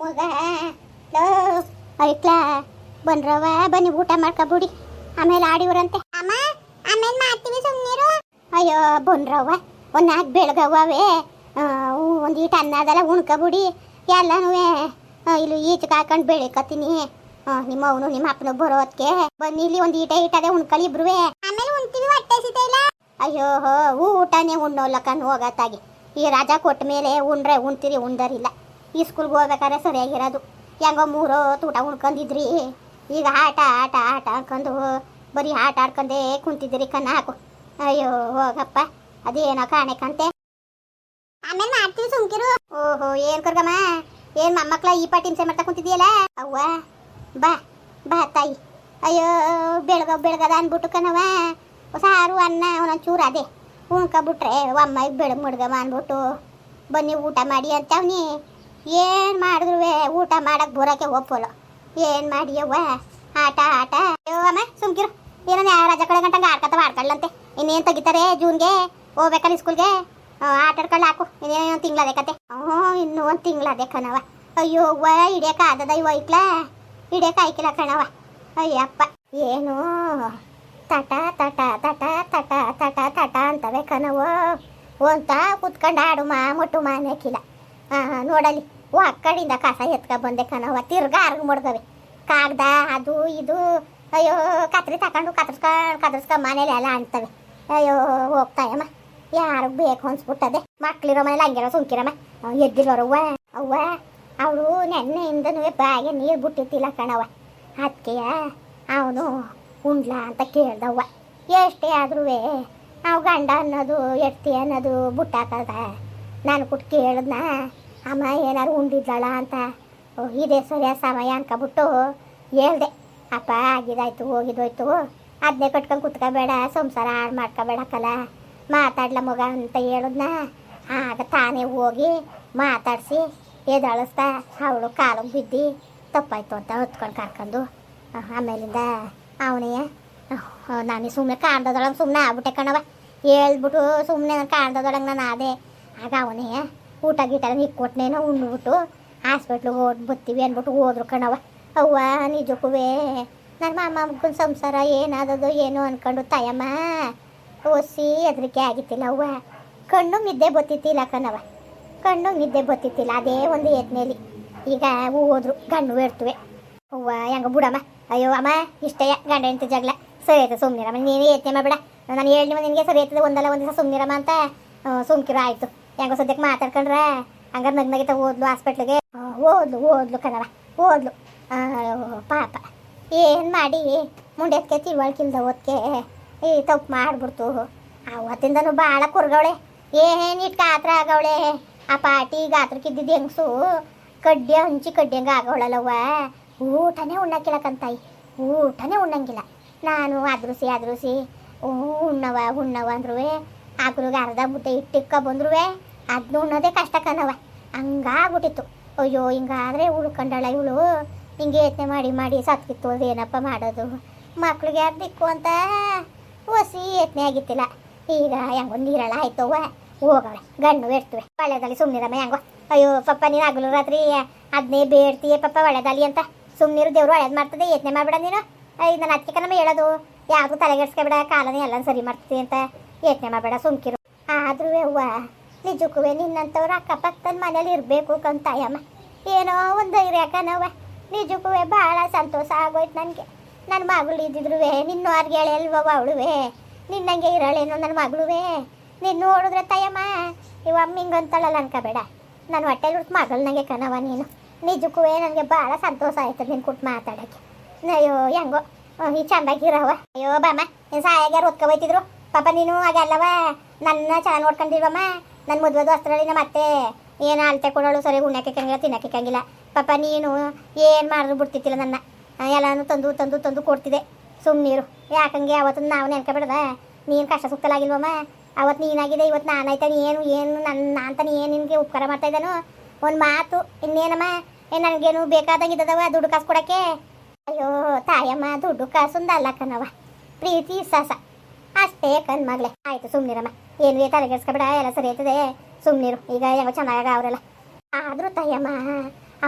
ಮಗ ಲೋ ಐಕ್ಲ ಬಂದ್ರವ ಬನ್ನಿ ಊಟ ಮಾಡ್ಕೊಬಿಡಿ. ಆಮೇಲೆ ಆಡಿವ್ರಂತೆ. ಅಮ್ಮ ಆಮೇಲೆ ಮಾಡ್ತೀವಿ ಸುಮ್ಮನಿರು ಅಯ್ಯೋ ಬಂದ್ರವ್ವ ಒಂದು ನಾಲ್ಕು ಬೆಳಗವೇ ಒಂದು ಈಟ ಅನ್ನ ಅದೆಲ್ಲ ಉಣ್ಕೊಬಿಡಿ. ಎಲ್ಲನೂ ಇಲ್ಲಿ ಈಚೆಗೆ ಹಾಕೊಂಡು ಬೆಳಿಕತ್ತೀನಿ. ನಿಮ್ಮ ಅವನು ನಿಮ್ಮ ಅಪ್ಪನ ಬರೋದಕ್ಕೆ ಬನ್ನಿ ಇಲ್ಲಿ ಒಂದು ಈಟ ಈಟದೆ ಉಣ್ಕೊಳ್ಳಿ ಇಬ್ರುವೆ. ಆಮೇಲೆ ಉಣ್ತೀವಿ ಹೊಟ್ಟೆ ಅಯ್ಯೋ ಹೋ ಊಟನೇ ಉಣ್ಣೋಲ್ಲಕ್ಕನ್ ಹೋಗತ್ತಾಗಿ ಈ ರಾಜ ಕೊಟ್ಟ ಮೇಲೆ ಉಂಡ್ರೆ ಉಣ್ತೀರಿ ಉಣ್ದರಿಲ್ಲ. ಈ ಸ್ಕೂಲ್ಗೆ ಹೋಗ್ಬೇಕಾದ್ರೆ ಸರಿಯಾಗಿರೋದು. ಹೆಂಗೋ ಮೂರು ಊಟ ಉಣ್ಕೊಂಡಿದ್ರಿ ಈಗ ಆಟ ಆಟ ಆಟ ಅನ್ಕೊಂಡು ಬರೀ ಆಟ ಆಡ್ಕೊಂಡೇ ಕುಂತಿದ್ರಿ ಕನ್ನ ಹಾಕು ಅಯ್ಯೋ ಹೋಗಪ್ಪ. ಅದೇನೋ ಕಾಣೆಕಂತೆ ಆಮೇಲೆ ಮಾಡ್ತೀವಿ ಸುಮ್ಕಿರು. ಓಹೋ ಏನು ಕರ್ಗಮ್ಮ? ಏನ್ ಮೊಮ್ಮಕ್ಳ ಈ ಪಾಟಿ ಹಿಂಸೆ ಮಾಡ್ತಾ ಕುಂತಿದ್ಯಲ್ಲ ಅವ್ವ ಬಾ ಬಾ ತಾಯಿ. ಅಯ್ಯೋ ಬೆಳಗ ಬೆಳಗದ ಅನ್ಬಿಟ್ಟು ಕಣವ ಸಾರು ಅನ್ನ ಒಂದೊಂದು ಚೂರು ಅದೇ. ಉಣ್ಕೊಬಿಟ್ರೆ ಅಮ್ಮ ಬೆಳಗ್ಗೆ ಮುಡ್ಗಮ್ಮ ಅನ್ಬಿಟ್ಟು ಬನ್ನಿ ಊಟ ಮಾಡಿ ಅಂತವ್ನಿ. ಏನು ಮಾಡಿದ್ರು ಊಟ ಮಾಡಕ್ಕೆ ಬರೋಕ್ಕೆ ಒಪ್ಪಲ್ಲ. ಏನು ಮಾಡಿಯವ್ವ? ಆಟ ಆಟ. ಅಮ್ಮ, ಸುಮ್ಕಿರು. ಏನೋ ರಾಜ ಕಡೆ ಗಂಟಂಗೆ ಆಡ್ಕತ್ತ ಆಡ್ಕೊಳ್ಳಂತೆ. ಇನ್ನೇನು ತೆಗಿತಾರೆ ಜೂನ್ಗೆ? ಹೋಗ್ಬೇಕಲ್ಲ ಸ್ಕೂಲ್ಗೆ? ಆಟ ಆಡ್ಕೊಂಡು ಹಾಕು. ಇನ್ನೇನು ತಿಂಗಳ ಕತೆ. ಹ್ಞೂ, ಇನ್ನೂ ಒಂದು ತಿಂಗಳದೆ ಕಣವ ಅಯ್ಯೋ, ಅವ್ವ ಹಿಡಿಯಕ್ಕೆ ಆದದ ಇವ ಐಕ್ಲ ಹಿಡಿಯಕ್ಕೆ ಆಯ್ಕಿಲ್ಲ ಕಣವ ಅಯ್ಯಪ್ಪ. ಏನು? ತಟ ತಟ ತಟ ತಟ ತಟ ತಟ ಅಂತವೆ ಕಣವ ಅಂತ ಕುತ್ಕೊಂಡು ಆಡು ಮಾ, ಮೊಟ್ಟು ಮಾನೇಕಿಲ್ಲ ಹಾಂ ನೋಡಲಿ. ಓ, ಅಕ್ಕಡಿಂದ ಕಸ ಎತ್ಕ ಬಂದೆ ಕಣವ ತಿರ್ಗಾ ಅರ್ಗ ಮುಡ್ದವೆ ಕಾಗ್ದ, ಅದು, ಇದು. ಅಯ್ಯೋ, ಕತ್ರಿ ತಕೊಂಡು ಕತ್ರಿಸ್ಕ ಕತ್ರಿಸ್ಕ ಮನೇಲಿ ಎಲ್ಲ ಅಂಟವೆ ಅಯ್ಯೋ, ಹೋಗ್ತಾಯಮ್ಮ. ಯಾರು ಬೇಕು ಅನ್ಸ್ಬಿಟ್ಟದೆ. ಮಕ್ಳಿರೋ ಮನೇಲಿ ಹಂಗಿರೋ ಸುಂಕಿರಮ್ಮ ಅವ್ನು ಎದ್ದಿರೋರು ಅವ್ವ ಅವಳು ನೆನ್ನೆಯಿಂದನೂ ಬಾಗೆ ನೀರು ಬಿಟ್ಟಿತ್ತಿಲ್ಲ ಕಣವ ಅದಕ್ಕೆಯ ಅವನು ಉಂಡ್ಲ ಅಂತ ಕೇಳ್ದವ್ವ. ಎಷ್ಟೇ ಆದ್ರೂ ನಾವು ಗಂಡ ಅನ್ನೋದು ಎಡ್ತಿ ಅನ್ನೋದು ಬುಟ್ಟಾಕದ ನಾನು ಕೊಟ್ಟು ಕೇಳಿದ್ನ ಅಮ್ಮ ಏನಾರು ಉಂಡಿದ್ದಾಳ ಅಂತ? ಓ, ಇದೇ ಸರಿಯ ಸಮಯ ಅನ್ಕೊಬಿಟ್ಟು ಹೇಳ್ದೆ. ಅಪ್ಪ ಆಗಿದಾಯ್ತು ಹೋಗಿದೋಯ್ತು. ಅದನ್ನೇ ಕಟ್ಕೊಂಡು ಕುತ್ಕೋಬೇಡ ಸಂಸಾರ ಹಾಳು ಮಾಡ್ಕೋಬೇಡಕ್ಕಲ್ಲ ಮಾತಾಡ್ಲ ಮಗ ಅಂತ ಹೇಳಿದ್ನ. ಆಗ ತಾನೇ ಹೋಗಿ ಮಾತಾಡಿಸಿ ಎದಳಿಸ್ತಾ ಅವಳು ಕಾಲಿಗೆ ಬಿದ್ದು ತಪ್ಪಾಯ್ತು ಅಂತ ಹೊತ್ಕೊಂಡು ಕರ್ಕೊಂಡು ಆಮೇಲಿಂದ? ಅವನೇ. ನಾನು ಸುಮ್ಮನೆ ಕಾಣ್ದದೊಳಗೆ ಸುಮ್ಮನೆ ಆಗ್ಬಿಟ್ಟೆ ಕಣವ ಹೇಳ್ಬಿಟ್ಟು ಸುಮ್ಮನೆ ಕಾಣ್ದದೊಳಗೆ ನಾನು ಆದೆ. ಆಗ ಅವನೇ ಊಟ ಗೀಟ ಇಕ್ಕೊಟ್ನೇನೋ ಉಂಡ್ಬಿಟ್ಟು ಹಾಸ್ಪಿಟ್ಲಿಗೆ ಹೋಗಿ ಬತ್ತೀವಿ ಅಂದ್ಬಿಟ್ಟು ಹೋದ್ರು ಕಣವ ಅವ್ವ ನಿಜಕ್ಕೂ ನನ್ನ ಮಾಮ ಮಗನ ಸಂಸಾರ ಏನಾದದು ಏನು ಅನ್ಕೊಂಡು ತಾಯಮ್ಮ, ಒಸಿ ಹೆದರಿಕೆ ಆಗಿತ್ತಿಲ್ಲ ಅವ್ವ. ಕಣ್ಣು ನಿದ್ದೆ ಬತ್ತಿತ್ತಿಲ್ಲ ಕಣವ ಕಣ್ಣು ನಿದ್ದೆ ಬತ್ತಿತ್ತಿಲ್ಲ, ಅದೇ ಒಂದು ಯತ್ನೆಯಲ್ಲಿ ಈಗ ಹೋದ್ರು, ಗಂಡು ಬೇಡ್ತುವೆ ಅವ್ವ, ಹೆಂಗ ಬಿಡಮ್ಮ? ಅಯ್ಯೋ, ಅಮ್ಮ ಇಷ್ಟೇ ಗಂಡ ಹೆಂಡತಿ ಜಗಳ. ಸರಿ ಆಯ್ತು, ಸುಮ್ನಿರಮ್ಮ, ನೀನು ಯತ್ನೆ ಮಾಡಬೇಡ. ನಾನು ಹೇಳಿ, ನಿನಗೆ ಸರಿ ಆಯ್ತದೆ, ಒಂದಲ್ಲ ಒಂದು ದಿವಸ ಅಂತ ಸುಮ್ಕಿರ, ಆಯ್ತು. ಹೆಂಗೋ ಸದ್ಯಕ್ಕೆ ಮಾತಾಡ್ಕೊಂಡ್ರೆ ಹಂಗಾರೆ ನಗ್ ನಗಿತ ಓದ್ಲು ಹಾಸ್ಪಿಟ್ಲಿಗೆ ಓದ್ಲು ಓದ್ಲು ಕಣವ ಓದ್ಲು ಪಾಪ. ಏನು ಮಾಡಿ? ಮುಂಡೆತ್ಕೆ ತಿಳುವಳಿಕಿಲ್ದ ಓದ್ಕೆ ಈ ತಪ್ಪು ಮಾಡ್ಬಿಡ್ತು. ಅವತ್ತಿಂದನು ಭಾಳ ಕುರ್ಗವಳೆ. ಏನು ಇಟ್ಟು ಗಾತ್ರ ಆಗವಳೆ? ಆ ಪಾಟಿ ಗಾತ್ರಕ್ಕಿದ್ದಿದ್ದು ಹೆಂಗಸು? ಕಡ್ಡಿ ಹಂಚಿ ಕಡ್ಡಿ ಹಂಗೆ ಆಗವಳಲ್ಲವ್ವ. ಊಟನೇ ಉಣ್ಣಕ್ಕಿಲ್ಲಕಂತಾಯಿ ಊಟನೇ ಉಣ್ಣಂಗಿಲ್ಲ. ನಾನು ಅದ್ರುಸಿ ಅದ್ರುಸಿ. ಉಣ್ಣವ ಉಣ್ಣವ ಅಂದ್ರೂ ಆಕ್ರಿಗೆ ಅರ್ಧ ಮುದ್ದೆ ಇಟ್ಟಿಕ್ಕ ಬಂದ್ರು ಅದನ್ನ ಉಣ್ಣೋದೇ ಕಷ್ಟ ಕಣವ ಹಂಗಾಗ್ಬಿಟ್ಟಿತ್ತು. ಅಯ್ಯೋ, ಹಿಂಗಾದ್ರೆ ಉಳ್ಕೊಂಡಳ ಇವಳು. ಹಿಂಗೆ ಯತ್ನೆ ಮಾಡಿ ಮಾಡಿ ಸತ್ಕಿತ್ತು. ಏನಪ್ಪ ಮಾಡೋದು? ಮಕ್ಳಿಗೆ ಯಾರು ದಿಕ್ಕು ಅಂತ? ಹೊಸಿ ಯತ್ನೆ ಆಗಿತ್ತಿಲ್ಲ. ಈಗ ಹೆಂಗೋ ನೀರಳ ಆಯ್ತವ ಹೋಗವೆ ಗಣ್ಣು ಎಡ್ತವೆ ಒಳ್ಳೆದಲ್ಲಿ ಸುಮ್ಮನಿರಮ್ಮ ಹೆಂಗೋ. ಅಯ್ಯೋ, ಪಪ್ಪ, ನೀನು ಹಗಲು ರಾತ್ರಿ ಅದನ್ನೇ ಬೇಡ್ತೀಯ ಪಪ್ಪ ಒಳ್ಳೆದಲ್ಲಿ ಅಂತ. ಸುಮ್ಮನಿರು ದೇವ್ರು ಒಳ್ಳೇದು ಮಾಡ್ತದೆ, ಯತ್ನೆ ಮಾಡ್ಬೇಡ ನೀನು. ಈಗ ನನ್ನ ಅದಕ್ಕೆ ನಮ್ಮ ಹೇಳೋದು. ಯಾವುದು ತಲೆಗೆಡ್ಸ್ಕೊಬೇಡ, ಕಾಲನೇ ಎಲ್ಲ ಸರಿ ಮಾಡ್ತೀವಿ ಅಂತ. ಯತ್ನೆ ಮಾಡಬೇಡ, ಸುಮ್ಕಿರು. ಆದ್ರೂ ಅವ್ವ ನಿಜಕ್ಕೂ ನಿನ್ನಂಥವ್ರು ಅಕ್ಕಪಕ್ಕದ ಮನೇಲಿ ಇರಬೇಕು ಕಂತಾಯಮ್ಮ ಏನೋ ಒಂದು ಧೈರ್ಯ ಕಣವ್ವ. ನಿಜಕ್ಕೂ ಭಾಳ ಸಂತೋಷ ಆಗೋಯ್ತು ನನಗೆ. ನನ್ನ ಮಗಳು ಇದ್ದಿದ್ರು ನಿನ್ನೂ ಹೇಳಲ್ವ ಅವಳುವೆ? ನಿನ್ನಂಗೆ ಇರಳೇನು ನನ್ನ ಮಗಳುವೆ? ನೀನು ನೋಡಿದ್ರೆ ತಾಯಮ್ಮ, ಇವ ಹಿಂಗಂತಳಲ್ಲ ಅನ್ಕೋಬೇಡ. ನನ್ನ ಹೊಟ್ಟೆಲಿ ಹುಟ್ಟು ಮಗಳು ನನಗೆ ಕಣವ ನೀನು. ನಿಜಕ್ಕೂ ನನಗೆ ಭಾಳ ಸಂತೋಷ ಆಯ್ತು ನಿನ್ನ ಕೊಟ್ಟು ಮಾತಾಡೋಕ್ಕೆ. ಅಯ್ಯೋ, ಹೆಂಗೋ. ಈ ಚಂದಾಗಿರವ ಅಯ್ಯೋ, ಬಾಮ್ಮ, ನೀನು ಸಾಯಾಗ್ಯಾರ ಒತ್ಕೊ ಹೋಯ್ತಿದ್ರು ಪಾಪ ನೀನು ಅಲ್ಲವ ನನ್ನ ಚೆನ್ನಾಗಿ ನೋಡ್ಕೊಂಡಿಲ್ವಮ್ಮ? ನನ್ನ ಮದುವೆ ಅಸ್ತ್ರಳಿನ ನಮ್ಮ ಅತ್ತೆ ಏನು ಅಳತೆ ಕೊಡೋಳು ಸರಿ ಉಣ್ಣಕ್ಕಿಕ್ಕಂಗಿಲ್ಲ ತಿನ್ನಕ್ಕಿಕ್ಕಂಗಿಲ್ಲ ತಿನ್ನಕ್ಕೆ ಕಂಗಿಲ್ಲ ಪಾಪ ನೀನು ಏನು ಮಾಡಿದ್ರು ಬಿಡ್ತಿತ್ತಿಲ್ಲ ನನ್ನ. ಎಲ್ಲನೂ ತಂದು ತಂದು ತಂದು ಕೊಡ್ತಿದ್ದೆ ಸುಮ್ಮನೀರು ಯಾಕಂಗೆ ಅವತ್ತು ನಾವು ಬಿಡದ? ನೀನು ಕಷ್ಟ ಸುತ್ತಲಾಗಿಲ್ವಮ್ಮ ಅವತ್ತು ನೀನಾಗಿದೆ, ಇವತ್ತು ನಾನಾಯ್ತಾನೆ ಏನು ಏನು ನನ್ನ ನಾನು ತಾನೇ ಏನು ನಿನಗೆ ಉಪಕಾರ ಮಾಡ್ತಾ ಇದ್ದಾನು? ಒಂದು ಮಾತು, ಇನ್ನೇನಮ್ಮ? ಏನು ನನಗೇನು ಬೇಕಾದಂಗೆ ಇದ್ದದವ ದುಡ್ಡು ಕಾಸು ಕೊಡೋಕ್ಕೆ? ಅಯ್ಯೋ, ತಾಯಮ್ಮ, ದುಡ್ಡು ಕಾಸು ಅಲ್ಲ ಕಣವ ಪ್ರೀತಿ ವಿಶ್ವಾಸ ಅಷ್ಟೇ ಕಣ್ ಮಗ್ಲೆ. ಆಯ್ತು ಸುಮ್ನಿರಮ್ಮ ಏನು ತಲೆಗೆಡ್ಸ್ಕೊಬೇಡ ಎಲ್ಲ ಸರಿ ಆಯ್ತದೆ. ಸುಮ್ನಿರು. ಈಗ ಯಾವ ಚೆನ್ನಾಗ ಅವರೆಲ್ಲ. ಆದ್ರೂ ತಾಯಮ್ಮ,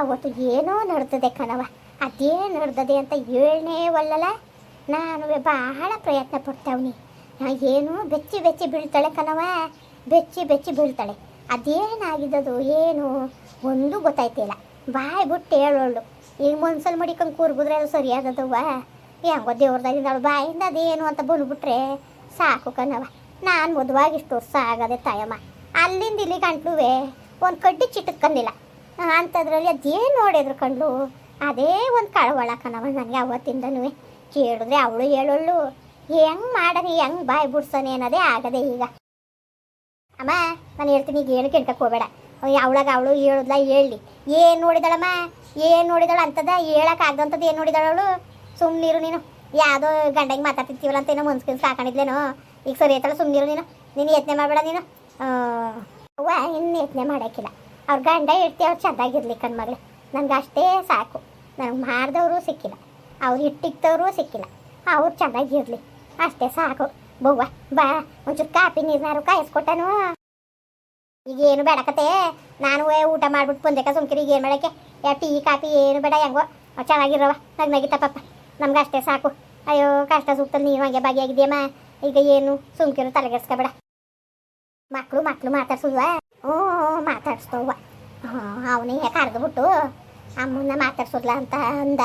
ಅವತ್ತು ಏನೋ ನಡ್ದದೆ ಕಣವ ಅದೇ ನಡ್ದದೆ ಅಂತ ಏಳನೇ ಒಲ್ಲಲ್ಲ. ನಾನು ಬಹಳ ಪ್ರಯತ್ನ ಪಡ್ತಾವ್ನಿ. ಏನು ಬೆಚ್ಚಿ ಬೆಚ್ಚಿ ಬೀಳ್ತಾಳೆ ಕಣವ ಬೆಚ್ಚಿ ಬೆಚ್ಚಿ ಬೀಳ್ತಾಳೆ. ಅದೇನಾಗಿದ್ದದು ಏನು ಒಂದು ಗೊತ್ತಾಯ್ತಿಲ್ಲ. ಬಾಯ್ ಬಿಟ್ಟು ಹೇಳೋಳು. ಈಗ ಮನ್ಸಲ್ಲಿ ಮಡಿಕೊಂಡು ಕೂರ್ಬಿದ್ರೆ ಅದು ಸರಿಯಾದದವ್ವ. ಯಾವ ದೇವ್ರದಾಗಿದ್ದಾಳು ಬಾಯಿಂದ ಅದೇನು ಅಂತ ಬಂದ್ಬಿಟ್ರೆ ಸಾಕು ಕಣವ ನಾನು ಮದುವಾಗಿ ಇಷ್ಟು ವರ್ಷ ಆಗದೆ ತಾಯಮ್ಮ. ಅಲ್ಲಿಂದ ಇಲ್ಲಿ ಗಂಟ್ಲುವೆ ಒಂದು ಕಡ್ಡಿ ಚಿಟಕ್ಕಂದಿಲ್ಲ ಅಂಥದ್ರಲ್ಲಿ ಅದೇನು ನೋಡಿದ್ರು ಕಂಡು ಅದೇ ಒಂದು ಕಳವಳ ಕಣವ ನನಗೆ ಅವತ್ತಿಂದನೂ. ಕೇಳಿದ್ರೆ ಅವಳು ಹೇಳೋಳು. ಹೆಂಗ್ ಮಾಡನಿ ಹೆಂಗ್ ಬಾಯ್ ಬಿಡ್ಸನೆ ಅನ್ನೋದೇ ಆಗದೆ ಈಗ. ಅಮ್ಮ, ನಾನು ಹೇಳ್ತೀನಿ, ಈಗ ಏನು ಹೋಗಬೇಡ. ಅವಳಾಗ ಅವಳು ಹೇಳುದ್ಲ, ಹೇಳಿ. ಏನು ನೋಡಿದಳಮ್ಮ? ಏನು ನೋಡಿದಳ ಅಂತದ? ಹೇಳಕ್ಕೆ ಆಗ್ದಂಥದ್ದು ಏನು ನೋಡಿದಳ ಅವಳು? ಸುಮ್ಮನಿರು ನೀನು. ಯಾವುದೋ ಗಂಡಂಗೆ ಮಾತಾಡ್ತಿರ್ತೀವಲ್ಲ ಅಂತ ಏನೋ ಮನ್ಸ್ಕೊಂಡು ಸಾಕೊಂಡಿದ್ಲೇನೋ ಈಗ ಸರಿ ಐತಲ್ಲ ಸುಮ್ಮನಿರು ನೀನು. ನೀನು ಯತ್ನೆ ಮಾಡಬೇಡ ನೀನು. ಅವ್ವ ಇನ್ನು ಯತ್ನೆ ಮಾಡೋಕ್ಕಿಲ್ಲ. ಅವ್ರ ಗಂಡ ಇರ್ತಿ, ಅವ್ರು ಚೆಂದಾಗಿರ್ಲಿ ಕಣ್ಮಗಳು ನನಗೆ ಅಷ್ಟೇ ಸಾಕು. ನನಗೆ ಮಾರ್ದವರು ಸಿಕ್ಕಿಲ್ಲ. ಅವ್ರು ಇಟ್ಟಿಕ್ತವರು ಸಿಕ್ಕಿಲ್ಲ. ಅವ್ರು ಚೆನ್ನಾಗಿರ್ಲಿ ಅಷ್ಟೇ ಸಾಕು. ಬವ್ವ, ಬಾ. ಒಂಚೂರು ಕಾಪಿ ನೀರ್ನಾರು ಕಾಯಿಸ್ಕೊಟ್ಟನು. ಈಗ ಏನು ಬೇಡಕತೆ ನಾನು ಊಟ ಮಾಡ್ಬಿಟ್ಟು ಬಂದೇಕ ಸುಮ್ಕಿರಿ. ಈಗ ಏನು ಮಾಡೋಕ್ಕೆ? ಯಾವ ಟೀ ಕಾಪಿ ಏನು ಬೇಡ ಹೆಂಗೋ. ಚೆನ್ನಾಗಿರವ ನಗ್ ನಗಿತ ಪಾಪ. ನಮ್ಗೆ ಅಷ್ಟೇ ಸಾಕು. ಅಯ್ಯೋ, ಕಷ್ಟ ನೀರು ನೀನು ಹಂಗೆ ಭಾಗಿಯಾಗಿದ್ಯಮ್ಮ ಈಗ ಏನು? ಸುಮ್ಕಿರು ತಲೆಗೆಡ್ಸ್ಕೊಬೇಡ ಮಕ್ಕಳು ಮಕ್ಕಳು ಮಾತಾಡ್ಸುದ್ವಾ? ಹ್ಞೂ, ಮಾತಾಡ್ಸ್ತವ್ವ. ಹಾಂ ಅವನಿಗೆ ಕರೆದ್ಬಿಟ್ಟು ಅಮ್ಮನ್ನ ಮಾತಾಡ್ಸೋದ್ಲ ಅಂತ ಅಂದ.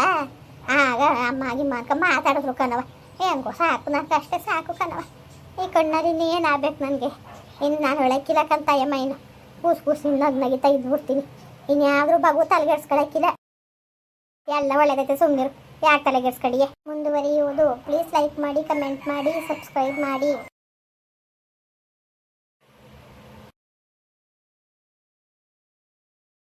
ಆಗ ಅಮ್ಮ ಗಿಮ್ಮ ಅನ್ಕ ಮಾತಾಡಿದ್ರು ಕಣವ ಹೆಂಗೋ ಸಾಕು, ನನಗೆ ಅಷ್ಟೇ ಸಾಕು ಕಣವ ಈ ಕಣ್ಣಲ್ಲಿ ಇನ್ನೇನು ಆಗ್ಬೇಕು ನನಗೆ? ಇನ್ನು ನಾನು ಹೇಳಕ್ಕಿಲ್ಲಕ್ಕಂತ ಅಯ್ಯಮ್ಮ ಇನ್ನು. ಕೂಸು ಕೂಸು ನಗ್ ನಗಿತಾ ಇದ್ಬಿಡ್ತೀನಿ. ಇನ್ಯಾದರೂ ಬಗು ತಲೆಗೆಡ್ಸ್ಕೊಳಕ್ಕಿಲ್ಲ ಎಲ್ಲ ಒಳ್ಳೇದೈತೆ ಸುಮ್ಮನಿರು ಯಾಕೆ ತಲೆಗೆಡ್ಸ್ಕಡಿಯೇ ಮುಂದುವರಿಯುವುದು. ಪ್ಲೀಸ್ ಲೈಕ್ ಮಾಡಿ ಕಮೆಂಟ್ ಮಾಡಿ ಸಬ್ಸ್ಕ್ರೈಬ್ ಮಾಡಿ.